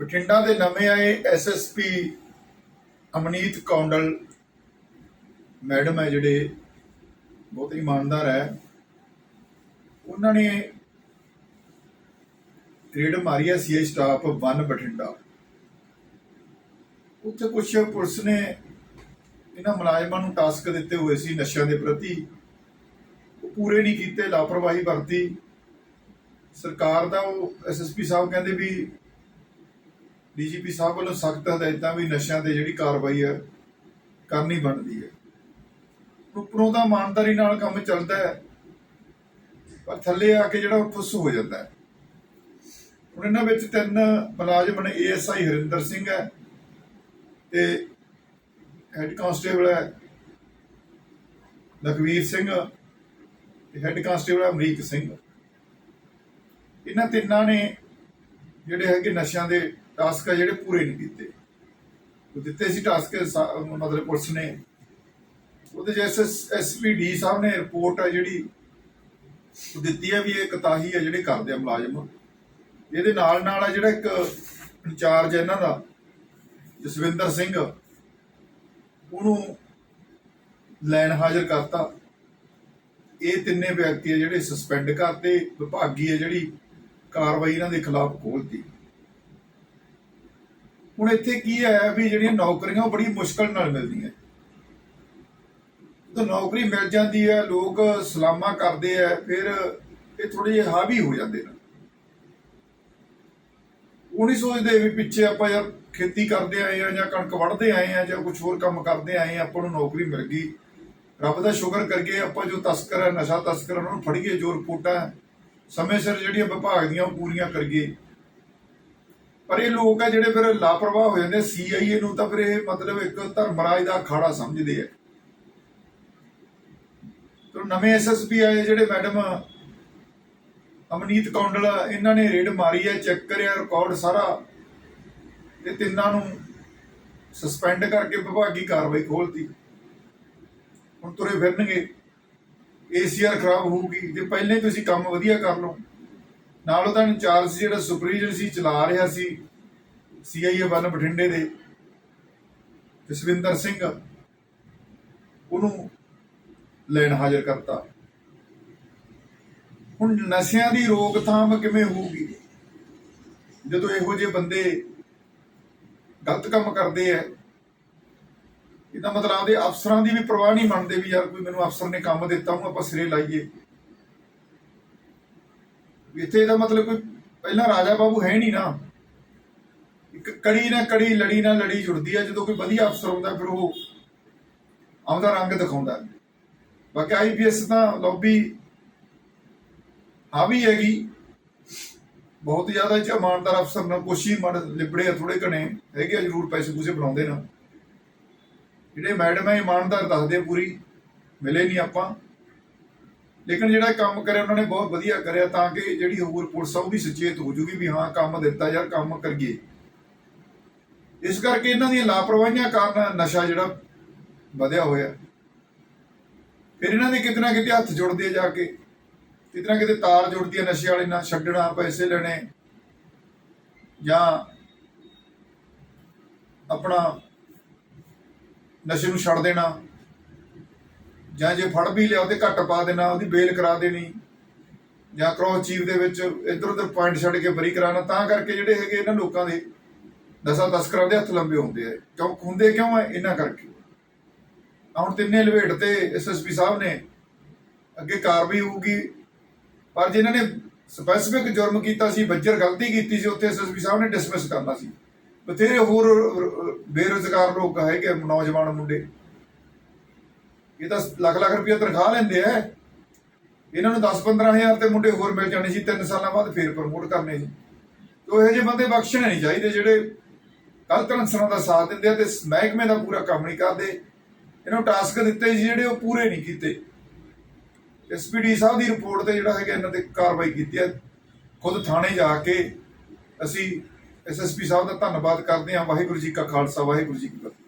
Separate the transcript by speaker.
Speaker 1: ਬਠਿੰਡਾ ਦੇ ਨਵੇਂ ਆਏ ਐਸਐਸਪੀ ਅਮਨੀਤ ਕੌਂਡਲ। ਮੈਡਮ ਹੈ ਜਿਹੜੇ, ਬਹੁਤ ਇਮਾਨਦਾਰ ਹੈ। ਉਹਨਾਂ ਨੇ ਰੇਡ ਮਾਰੀ ਹੈ ਸੀਆਈ ਸਟਾਫ 1 ਬਠਿੰਡਾ। ਉੱਥੇ ਕੁਝ ਪੁਲਿਸ ਨੇ ਇਹਨਾਂ ਮੁਲਾਜ਼ਮਾਂ ਨੂੰ ਟਾਸਕ ਦਿੱਤੇ ਹੋਏ ਸੀ ਨਸ਼ਿਆਂ ਦੇ ਪ੍ਰਤੀ। ਉਹ ਪੂਰੇ ਨਹੀਂ ਕੀਤੇ, ਲਾਪਰਵਾਹੀ ਵਰਤੀ। ਸਰਕਾਰ ਦਾ ਉਹ ਐਸਐਸਪੀ ਸਾਹਿਬ ਕਹਿੰਦੇ ਵੀ ਡੀਜੀਪੀ ਸਾਹਿਬ ਵੱਲੋਂ ਸਖਤ ਹਦਾਇਤਾਂ ਵੀ ਨਸ਼ਿਆਂ ਤੇ ਜਿਹੜੀ ਕਾਰਵਾਈ ਹੈ ਕਰਨੀ ਬਣਦੀ ਹੈ। ਉੱਪਰੋਂ ਦਾ ਇਮਾਨਦਾਰੀ ਨਾਲ ਕੰਮ ਚੱਲਦਾ ਹੈ, ਪਰ ਥੱਲੇ ਆ ਕੇ ਜਿਹੜਾ ਉਹ ਫੁੱਸ ਹੋ ਜਾਂਦਾ ਹੈ। ਹੁਣ ਇਹਨਾਂ ਵਿੱਚ ਤਿੰਨ ਮੁਲਾਜ਼ਮ ਨੇ, ਏਐਸਆਈ ਹਰਿੰਦਰ ਸਿੰਘ ਹੈ ਤੇ ਹੈੱਡ ਕਾਂਸਟੇਬਲ ਹੈ ਲਖਵੀਰ ਸਿੰਘ ਤੇ ਹੈੱਡ ਕਾਂਸਟੇਬਲ ਹੈ ਅਮਰੀਕ ਸਿੰਘ। ਇਹਨਾਂ ਤਿੰਨਾਂ ਨੇ ਜਿਹੜੇ ਹੈਗੇ ਨਸ਼ਿਆਂ ਦੇ ਟਾਸਕ ਆ ਜਿਹੜੇ ਪੂਰੇ ਨਹੀਂ ਕੀਤੇ। ਉਹ ਦਿੱਤੇ ਸੀ ਟਾਸਕ ਮਤਲਬ ਪੁਲਿਸ ਨੇ। ਉਹਦੇ ਜੈਸੇ ਐਸਪੀਡੀ ਸਾਹਿਬ ਨੇ ਰਿਪੋਰਟ ਆ ਜਿਹੜੀ ਦਿੱਤੀ ਹੈ ਵੀ ਇਹ ਕਤਾਹੀ ਹੈ ਜਿਹੜੇ ਕਰਦੇ ਆ ਮੁਲਾਜ਼ਮ। ਇਹਦੇ ਨਾਲ ਨਾਲ ਆ ਜਿਹੜਾ ਇੱਕ ਇੰਚਾਰਜ ਇਹਨਾਂ ਦਾ, ਜਸਵਿੰਦਰ ਸਿੰਘ, ਉਹਨੂੰ ਲੈਣ ਹਾਜ਼ਰ ਕਰਤਾ। ਇਹ ਤਿੰਨੇ ਵਿਅਕਤੀ ਆ ਜਿਹੜੇ ਸਸਪੈਂਡ ਕਰਤੇ, ਵਿਭਾਗੀ ਹੈ ਜਿਹੜੀ ਕਾਰਵਾਈ ਇਹਨਾਂ ਦੇ ਖਿਲਾਫ ਖੋਲਤੀ। ਹੁਣ ਇੱਥੇ ਕੀ ਹੈ ਵੀ ਜਿਹੜੀਆਂ ਨੌਕਰੀਆਂ ਉਹ ਬੜੀ ਮੁਸ਼ਕਲ ਨਾਲ ਮਿਲਦੀਆਂ। ਤਾਂ ਨੌਕਰੀ ਮਿਲ ਜਾਂਦੀ ਹੈ ਲੋਕ ਸਲਾਮਾ ਕਰਦੇ ਆ ਫਿਰ ਇਹ ਥੋੜੇ ਜਿਹੇ ਹਾਵੀ ਹੋ ਜਾਂਦੇ ਨੇ। ਉਹ ਨਹੀਂ ਸੋਚਦੇ ਵੀ ਪਿੱਛੇ ਆਪਾਂ ਯਾਰ ਖੇਤੀ ਕਰਦੇ ਆਏ ਆ ਜਾਂ ਕਣਕ ਵੱਢਦੇ ਆਏ ਆ ਜਾਂ ਕੁਝ ਹੋਰ ਕੰਮ ਕਰਦੇ ਆਏ ਆ ਆਪਾਂ ਨੂੰ ਨੌਕਰੀ ਮਿਲ ਗਈ। ਰੱਬ ਦਾ ਸ਼ੁਕਰ ਕਰਕੇ ਆਪਾਂ ਜੋ ਤਸਕਰ ਹੈ ਨਸ਼ਾ ਤਸਕਰ ਉਹਨਾਂ ਨੂੰ ਫੜੀਏ ਜੋ ਰਿਪੋਰਟਾਂ ਹੈ, ਸਮੇਂ ਸਿਰ ਜਿਹੜੀਆਂ ਵਿਭਾਗ ਦੀਆਂ ਉਹ ਪੂਰੀਆਂ ਕਰੀਏ। ਪਰ ਇਹ ਲੋਕ ਆ ਜਿਹੜੇ ਫਿਰ ਲਾਪਰਵਾਹ ਹੋ ਜਾਂਦੇ ਸੀਆਈਏ ਨੂੰ ਤਾਂ ਫਿਰ ਇਹ ਮਤਲਬ ਇੱਕ ਧਰਮਰਾਜ ਦਾ ਅਖਾੜਾ ਸਮਝਦੇ ਆ। ਤੇ ਨਵੇਂ ਐਸਐਸਪੀ ਆਏ ਜਿਹੜੇ ਮੈਡਮ ਅਮਨੀਤ ਕੌਂਡਲ, ਇਹਨਾਂ ਨੇ ਰੇਡ ਮਾਰੀ ਹੈ ਚੈੱਕ ਕਰਿਆ, ਰਿਕਾਰਡ ਸਾਰਾ। ਤੇ ਤਿੰਨਾਂ ਨੂੰ ਸਸਪੈਂਡ ਕਰਕੇ ਵਿਭਾਗੀ ਕਾਰਵਾਈ ਖੋਲਤੀ। ਹੁਣ ਤੁਰੇ ਫਿਰਨਗੇ। ਏਸੀਆਰ ਖਰਾਬ ਹੋਊਗੀ। ਜੇ ਪਹਿਲਾਂ ਹੀ ਤੁਸੀਂ ਕੰਮ ਵਧੀਆ ਕਰ ਲਓ। ਨਾਲ ਉਹਦਾ ਇੰਚਾਰਜ ਜਿਹੜਾ ਸੁਪਰੀਜਨ ਸੀ ਚਲਾ ਰਿਹਾ ਸੀ ਸੀਆਈਏ ਵੱਲ ਬਠਿੰਡੇ ਦੇ, ਜਸਵਿੰਦਰ ਸਿੰਘ, ਉਹਨੂੰ ਲੈਣ ਹਾਜ਼ਰ ਕਰਤਾ। ਹੁਣ ਨਸ਼ਿਆਂ ਦੀ ਰੋਕਥਾਮ ਕਿਵੇਂ ਹੋਊਗੀ? ਜਦੋਂ ਇਹੋ ਜਿਹੇ ਬੰਦੇ ਗਲਤ ਕੰਮ ਕਰਦੇ ਆ, ਇਹਦਾ ਮਤਲਬ ਆਪਦੇ ਅਫਸਰਾਂ ਦੀ ਵੀ ਪਰਵਾਹ ਨਹੀਂ ਮੰਨਦੇ ਵੀ ਯਾਰ ਕੋਈ ਮੈਨੂੰ ਅਫਸਰ ਨੇ ਕੰਮ ਦਿੱਤਾ, ਉਹਨੂੰ ਆਪਾਂ ਸਿਰੇ ਲਾਈਏ। ਇੱਥੇ ਇਹਦਾ ਮਤਲਬ ਕੋਈ ਪਹਿਲਾਂ ਰਾਜਾ ਬਾਬੂ ਹੈ ਨਹੀਂ ਨਾ। ਇੱਕ ਕੜੀ ਨਾ ਕੜੀ, ਲੜੀ ਨਾ ਲੜੀ ਜੁੜਦੀ ਹੈ ਜਦੋਂ ਕੋਈ ਵਧੀਆ ਅਫਸਰ ਹੁੰਦਾ ਫਿਰ ਉਹ ਆਪਦਾ ਰੰਗ ਦਿਖਾਉਂਦਾ। ਬਾਕੀ ਆਈਪੀਐਸ ਤਾਂ ਲੌਬੀ ਹਾਵੀ ਹੈਗੀ। ਬਹੁਤ ਜ਼ਿਆਦਾ ਚ ਇਮਾਨਦਾਰ ਅਫਸਰ ਨਾ, ਕੋਸ਼ੀ ਮੜ ਲਿਬੜੇ ਆ ਥੋੜੇ ਘਣੇ, ਹੈਗੇ ਆ, ਜ਼ਰੂਰ ਪੈਸੇ ਪੂਸੇ ਬਣਾਉਂਦੇ ਨਾ। ਜਿਹੜੇ ਮੈਡਮ ਹੈ ਇਮਾਨਦਾਰ ਦੱਸਦੇ ਪੂਰੀ, ਮਿਲੇ ਨਹੀਂ ਆਪਾਂ। ਲੇਕਿਨ ਜਿਹੜਾ ਕੰਮ ਕਰਿਆ, ਉਹਨਾਂ ਨੇ ਬਹੁਤ ਵਧੀਆ ਕਰਿਆ ਤਾਂ ਕਿ ਜਿਹੜੀ ਹੋਰ ਪੁਲਿਸ ਆ, ਉਹ ਵੀ ਸੁਚੇਤ ਹੋ ਜੂਗੀ ਵੀ ਹਾਂ, ਕੰਮ ਦਿੱਤਾ ਯਾਰ, ਕੰਮ ਕਰੀਏ। ਇਸ ਕਰਕੇ ਇਹਨਾਂ ਦੀਆਂ ਲਾਪਰਵਾਹੀਆਂ ਕਾਰਨ ਨਸ਼ਾ ਜਿਹੜਾ ਵਧਿਆ ਹੋਇਆ। ਫਿਰ ਇਹਨਾਂ ਦੇ ਕਿਤੇ ਨਾ ਕਿਤੇ ਹੱਥ ਜੁੜਦੇ ਜਾ ਕੇ ਕਿਤੇ ਨਾ ਕਿਤੇ ਤਾਰ ਜੁੜਦੀ ਹੈ ਨਸ਼ੇ ਵਾਲੇ ਨਾਲ, ਛੱਡਣਾ, ਪੈਸੇ ਲੈਣੇ, ਜਾਂ ਆਪਣਾ ਨਸ਼ੇ ਨੂੰ ਛੱਡ ਦੇਣਾ। ਜਾਂ ਜੇ ਫੜ ਵੀ ਲਿਆ ਤੇ ਘੱਟ ਪਾ ਦੇਣਾ, ਉਹਦੀ ਬੇਲ ਕਰਾ ਦੇਣੀ। ਜਾਂ ਕ੍ਰੋਸ ਚੀਫ ਦੇ ਵਿੱਚ ਇੱਧਰ ਉੱਧਰ ਪੁਆਇੰਟ ਛੱਡ ਕੇ ਬਰੀ ਕਰਾਣਾ ਤਾਂ ਕਰਕੇ ਜਿਹੜੇ ਹੈਗੇ ਇਹਨਾਂ ਲੋਕਾਂ ਦੇ ਨਸ਼ਾ ਤਸਕਰਾਂ ਦੇ ਹੱਥ ਲੰਬੇ ਹੁੰਦੇ ਆ। ਕਿਉਂ ਹੁੰਦੇ ਕਿਉਂ ਹੈ ਇਹਨਾਂ ਕਰਕੇ। ਹੁਣ ਤਿੰਨੇ ਲਵੇਟ ਤੇ ਐਸਐਸਪੀ ਸਾਹਿਬ ਨੇ ਅੱਗੇ ਕਾਰਵਾਈ ਹੋਊਗੀ। ਪਰ ਜਿਨ੍ਹਾਂ ਨੇ ਸਪੈਸੀਫਿਕ ਜੁਰਮ ਕੀਤਾ ਸੀ, ਬੱਜਰ ਗਲਤੀ ਕੀਤੀ ਸੀ, ਉੱਥੇ ਐਸਐਸਪੀ ਸਾਹਿਬ ਨੇ ਡਿਸਮਿਸ ਕਰਨਾ ਸੀ। ਬਥੇਰੇ ਹੋਰ ਬੇਰੁਜ਼ਗਾਰ ਲੋਕ ਹੈਗੇ ਨੌਜਵਾਨ ਮੁੰਡੇ। ਇਹ ਤਾਂ ਲੱਖ ਲੱਖ ਰੁਪਏ ਤਨਖਾਹ ਲੈਂਦੇ ਆ। ਇਹਨਾਂ ਨੂੰ 10-15000 ਤੇ ਮੁੰਡੇ ਹੋਰ ਮਿਲ ਜਾਣੇ ਸੀ 3 ਸਾਲਾਂ ਬਾਅਦ ਫੇਰ ਪ੍ਰਮੋਟ ਕਰਨੇ ਸੀ। ਤੋ ਇਹੋ ਜਿਹੇ ਬੰਦੇ ਬਖਸ਼ਣੇ ਨਹੀਂ ਚਾਹੀਦੇ ਜਿਹੜੇ ਗਲਤ ਅਨਸਰਾਂ ਦਾ ਸਾਥ ਦਿੰਦੇ ਆ ਤੇ ਮਹਿਕਮੇ ਦਾ ਪੂਰਾ ਕੰਮ ਨਹੀਂ ਕਰਦੇ। ਇਹਨਾਂ ਨੂੰ ਟਾਸਕ ਦਿੱਤੇ ਸੀ ਜਿਹੜੇ ਉਹ ਪੂਰੇ ਨਹੀਂ ਕੀਤੇ। ਐਸਪੀਡੀ ਸਾਹਿਬ ਦੀ ਰਿਪੋਰਟ ਤੇ ਜਿਹੜਾ ਹੈਗਾ ਇਹਨਾਂ ਤੇ ਕਾਰਵਾਈ ਕੀਤੀ ਹੈ ਖੁਦ ਥਾਣੇ ਜਾ ਕੇ ਅਸੀਂ ਐਸਐਸਪੀ ਸਾਹਿਬ ਦਾ ਧੰਨਵਾਦ ਕਰਦੇ ਹਾਂ। ਵਾਹਿਗੁਰੂ ਜੀ ਕਾ ਖਾਲਸਾ, ਵਾਹਿਗੁਰੂ ਜੀ ਕੀ ਫਤਿਹ।